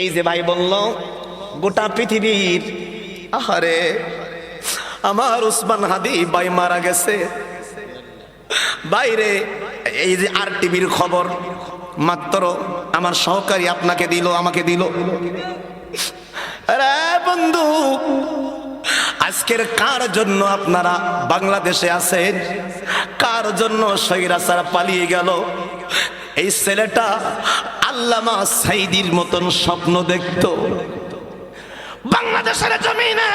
এই যে ভাই বলল, গোটা পৃথিবীর, আহারে, আমার উসমান হাদি ভাই মারা গেছে। বাইরে, এই যে আর টিভির খবর, মাত্র আমার সহকারী আপনাকে দিল, আমাকে দিল। বন্ধু, আজকের কার জন্য আপনারা বাংলাদেশে আছেন? কার জন্য সৈরাসারা পালিয়ে গেল? এই ছেলেটা আল্লামা সাইদির মতন স্বপ্ন দেখতো। বাংলাদেশের জমিনে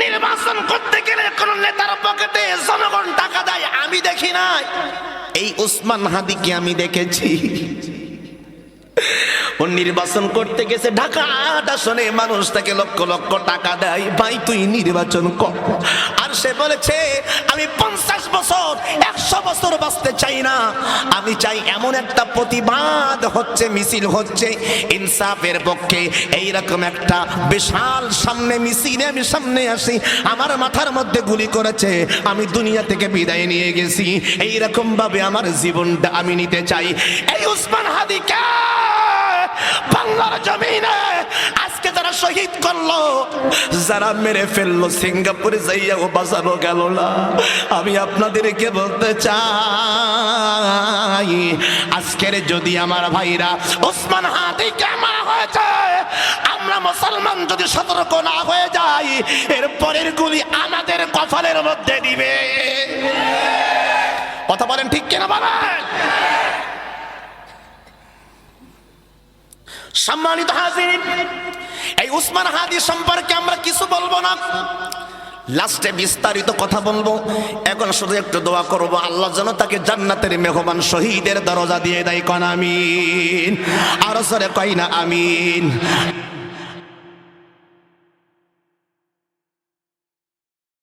নির্বাচন করতে গেলে কোন নেতার পকেটে জনগণ টাকা দেয়, আমি দেখি নাই। এই উসমান হাদিকে আমি দেখেছি। ও নির্বাচন করতে গেছে ঢাকা আসনে, মানুষ তাকে লক্ষ লক্ষ টাকা দেয়। ভাই, তুই নির্বাচন কর। আর সে বলেছে, আমি পঞ্চাশ বছর, একশো বছর বাঁচতে চাই না। আমি চাই এমন একটা প্রতিবাদ হচ্ছে, মিছিল হচ্ছে, ইনসাফের পক্ষে এইরকম একটা বিশাল সামনে মিছিলে আমি সামনে আসি, আমার মাথার মধ্যে গুলি করেছে, আমি দুনিয়া থেকে বিদায় নিয়ে গেছি। এইরকম ভাবে আমার জীবনটা আমি নিতে চাই। এই উসমান হাদিকে বাংলার জমিনে শহীদ করল। যারা মেরে ফেলল, সিঙ্গাপুরে যাইয়াও বাঁচানো গেল না। আমি আপনাদেরকে বলতে চাই, আজকের যদি আমার ভাইরা ওসমান হাদিকে মারা হয়েছে, আমরা মুসলমান যদি সতর্ক না হয়ে যাই, এর পরের গুলি আমাদের কপালের মধ্যে দিবে। কথা বলেন ঠিক কিনা বলেন? সম্মানিত হাজির উসমান হাদি সম্পর্কে আমরা কিছু বলব না। লাস্টে বিস্তারিত কথা বলব। এখন শুধু একটু দোয়া করব, আল্লাহ যেন তাকে জান্নাতের মেহমান শহীদের দরজা দিয়ে দেয়, কন আমিন। আরও সরে কই না, আমিন।